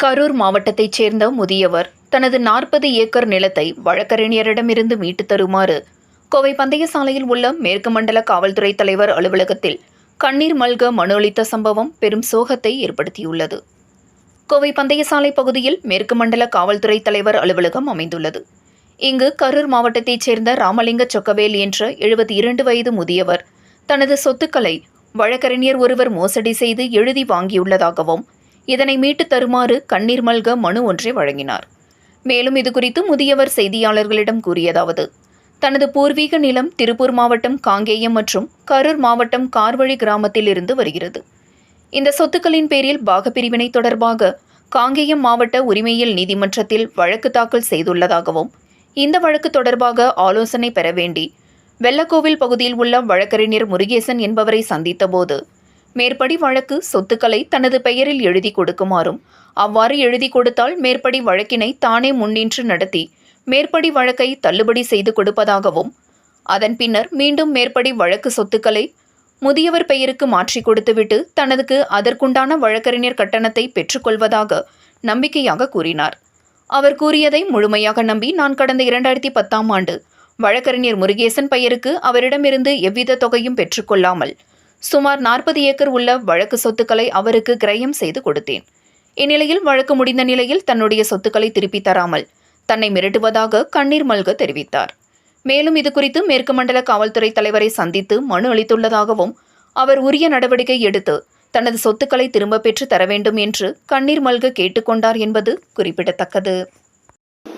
கரூர் மாவட்டத்தைச் சேர்ந்த முதியவர் தனது நாற்பது ஏக்கர் நிலத்தை வழக்கறிஞரிடமிருந்து மீட்டு தருமாறு கோவை பந்தயசாலையில் உள்ள மேற்கு மண்டல காவல்துறை தலைவர் அலுவலகத்தில் கண்ணீர் மல்க மனு அளித்த சம்பவம் பெரும் சோகத்தை ஏற்படுத்தியுள்ளது. கோவை பந்தயசாலை பகுதியில் மேற்கு மண்டல காவல்துறை தலைவர் அலுவலகம் அமைந்துள்ளது. இங்கு கரூர் மாவட்டத்தைச் சேர்ந்த ராமலிங்க சொக்கவேல் என்ற எழுபத்தி இரண்டு வயது முதியவர் தனது சொத்துக்களை வழக்கறிஞர் ஒருவர் மோசடி செய்து எழுதி வாங்கியுள்ளதாகவும் இதனை மீட்டுத் தருமாறு கண்ணீர் மல்க மனு ஒன்றை வழங்கினார். மேலும் இதுகுறித்து முதியவர் செய்தியாளர்களிடம் கூறியதாவது தனது பூர்வீக நிலம் திருப்பூர் மாவட்டம் காங்கேயம் மற்றும் கரூர் மாவட்டம் கார்வழி கிராமத்தில் இருந்து வருகிறது. இந்த சொத்துக்களின் பேரில் பாகப்பிரிவினை தொடர்பாக காங்கேயம் மாவட்ட உரிமையியல் நீதிமன்றத்தில் வழக்கு தாக்கல் செய்துள்ளதாகவும் இந்த வழக்கு தொடர்பாக ஆலோசனை பெற வேண்டி வெள்ளக்கோவில் பகுதியில் உள்ள வழக்கறிஞர் முருகேசன் என்பவரை சந்தித்தபோது மேற்படி வழக்கு சொத்துக்களை தனது பெயரில் எழுதி கொடுக்குமாறும் அவ்வாறு எழுதி கொடுத்தால் மேற்படி வழக்கினை தானே முன்னின்று நடத்தி மேற்படி வழக்கை தள்ளுபடி செய்து கொடுப்பதாகவும் அதன் பின்னர் மீண்டும் மேற்படி வழக்கு சொத்துக்களை முதியவர் பெயருக்கு மாற்றி கொடுத்துவிட்டு தனதுக்கு அதற்குண்டான வழக்கறிஞர் கட்டணத்தை பெற்றுக்கொள்வதாக நம்பிக்கையாக கூறினார். அவர் கூறியதை முழுமையாக நம்பி நான் கடந்த இரண்டாயிரத்தி பத்தாம் ஆண்டு வழக்கறிஞர் முருகேசன் பெயருக்கு அவரிடமிருந்து எவ்வித தொகையும் பெற்றுக்கொள்ளாமல் சுமார் நாற்பது ஏக்கர் உள்ள வழக்கு சொத்துக்களை அவருக்கு கிரயம் செய்து கொடுத்தேன். இந்நிலையில் வழக்கு முடிந்த நிலையில் தன்னுடைய சொத்துக்களை திருப்பித் தராமல் தன்னை மிரட்டுவதாக கண்ணீர் மல்க தெரிவித்தார். மேலும் இதுகுறித்து மேற்கு மண்டல காவல்துறை தலைவரை சந்தித்து மனு அளித்துள்ளதாகவும் அவர் உரிய நடவடிக்கை எடுத்து தனது சொத்துக்களை திரும்ப பெற்று தர வேண்டும் என்று கண்ணீர் மல்க கேட்டுக்கொண்டார் என்பது குறிப்பிடத்தக்கது.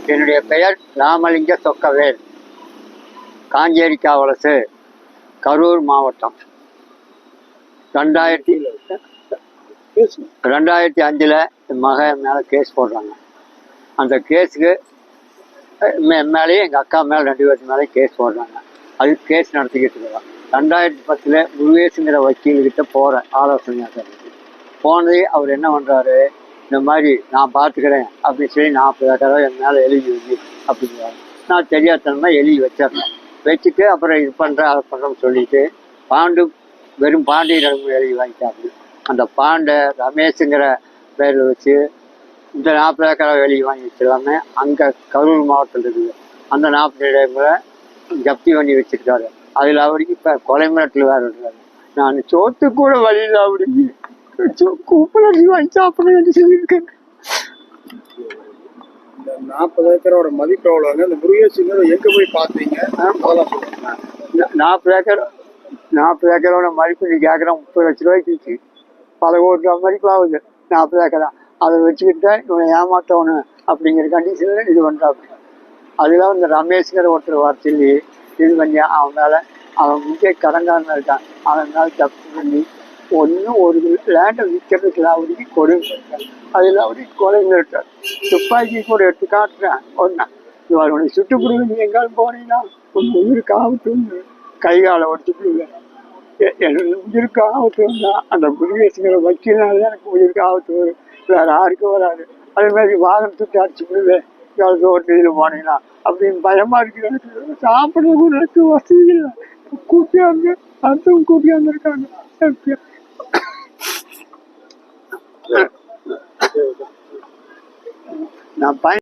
என்னுடைய பெயர் ராமலிங்க சொக்கவேல் காஞ்சேரி காவலசு கரூர் மாவட்டம். ரெண்டாயிரத்தி ரெண்டாயிரத்தி அஞ்சில் என் மகன் மேலே கேஸ் போடுறாங்க. அந்த கேஸுக்கு மே மேலேயும் எங்கள் அக்கா மேலே ரெண்டு பேருக்கு மேலே கேஸ் போடுறாங்க. அது கேஸ் நடத்திக்கிட்டு இருக்கிறோம் ரெண்டாயிரத்தி பத்தில் முருகேசுங்கிற வக்கீல்கிட்ட போகிறேன் ஆலோசனை போனது அவர் என்ன பண்ணுறாரு இந்த மாதிரி நான் பார்த்துக்கிறேன் அப்படின்னு சொல்லி நாற்பது தடவை என் மேலே எழுதி வைங்க அப்படிங்கிறாரு. நான் தெரியாதனமாக எழுதி வச்சிடுறேன். வச்சுட்டு அப்புறம் இது பண்ணுறேன் அதை பண்ணுறோம்னு சொல்லிட்டு பாண்டு வெறும் பாண்டியனிடம் எழுதி வாங்கிட்டாரு அந்த பாண்டை ரமேஷுங்கிற பேரில் வச்சு இந்த நாற்பது ஏக்கரை எழுதி வாங்கி வச்சிருக்காம அங்கே கரூர் மாவட்டத்தில் இருக்குது. அந்த நாற்பது இடங்களை ஜப்தி பண்ணி வச்சிருக்காரு. அதில் அவருக்கு இப்போ கொலை மிரட்டல் வேறு இருக்காரு. நான் சோத்து கூட வழியில் அவருக்கு. கூப்பிட வாங்கி சாப்பிட வேண்டி சொல்லியிருக்கேன். நாற்பது ஏக்கரோட மதிப்பு எவ்வளோங்க இந்த முருகேசுங்கிறத எங்க போய் பார்த்தீங்க? நாற்பது ஏக்கர் நாற்பது ஏக்கரோட மதிப்பு நீ கேட்குற முப்பது லட்ச ரூபாய்க்கு விற்கி பல கோடி ரூபா மதிப்பு ஆகுது. நாற்பது ஏக்கரா. அதை வச்சுக்கிட்டு இவனை ஏமாத்தவனு அப்படிங்கிற கண்டிஷனில் இது பண்ணுறாங்க அதில் இந்த ரமேஷ்ங்கிற ஒருத்தர் வர சொல்லி இது பண்ணி அவன் மேலே அவன் முக்கிய கடங்காரன் இருக்கான். அவன் மேலே தப்பு பண்ணி ஒன்றும் ஒரு லேண்டை விற்கிறதுக்கு அவருக்கு கொடுங்க அதில் அவருக்கு கொலை மிரட்டார் துப்பாக்கி கூட எடுத்து காட்டுறேன். ஒன்றா இவர் உனக்கு சுட்டுப்பிடுங்க நீ எங்காலும் போனீங்கன்னா உன் உயிருக்கு ஆபத்து கை காலை ஒட்டிப்பிடுங்க என்னோட உயிருக்கு ஆபத்து வந்தா அந்த குருகேசுங்கிற வக்கீல்னால எனக்கு உயிருக்கு ஆபத்து வரும் வேற யாருக்கும் வராது. அதே மாதிரி வாகனத்துக்கு அடிச்சு விடுவேன் யாருக்கு ஒரு இதில் போனீங்கன்னா அப்படின்னு பயமா இருக்குது எனக்கு சாப்பிட எனக்கு வசதி இல்லை. கூப்பியாந்து அடுத்தவங்க கூட்டியாந்து இருக்காங்க நான் பயன்